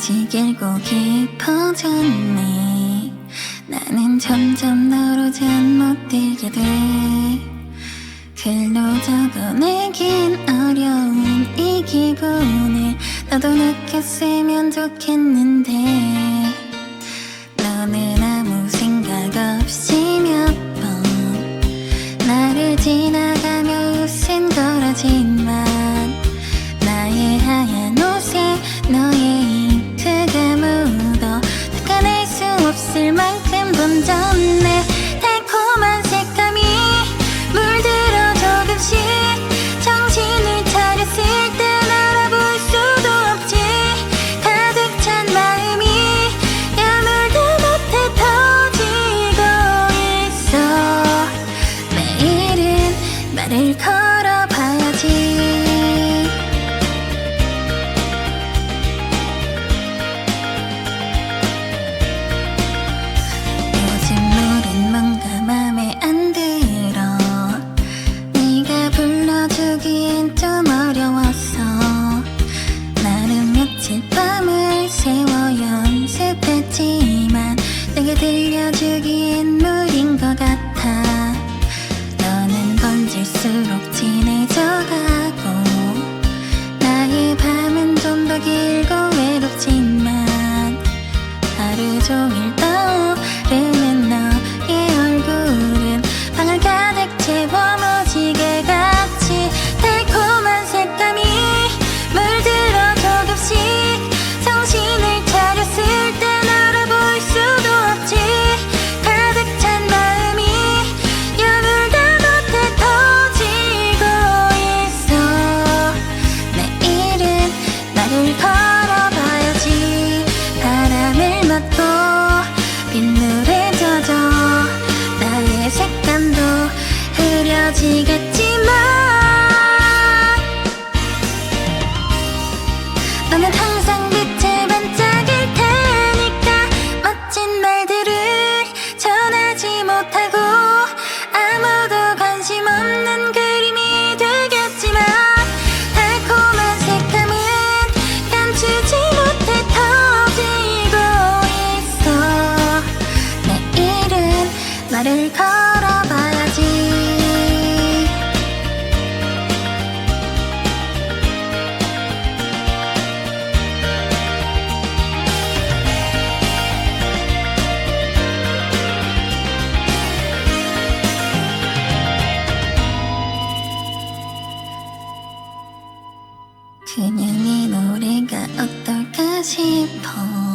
마치 길고 깊어졌네. 나는 점점 너로 잠못 들게 돼. 글로 적어내긴 어려운 이 기분을 너도 느꼈으면 좋겠는데. 너는 아무 생각 없이 몇 번 나를 지나가며 웃은 거라지만 만큼 번졌네 달콤한 색감이 물들어 조금씩 정신을 차렸을 땐 알아볼 수도 없지. 가득 찬 마음이 야물다 못해 터지고 있어. 매일은 말을 걸 들려주기엔 무린 것 같아. 너는 번질수록 진해져가 맞고 빗물에 젖어 나의 색감도 흐려지겠지만 너는 항상 빛에 반짝일 테니까 멋진 말들을 전하지 못하고 나를 걸어봐야지. 그냥 이 노래가 어떨까 싶어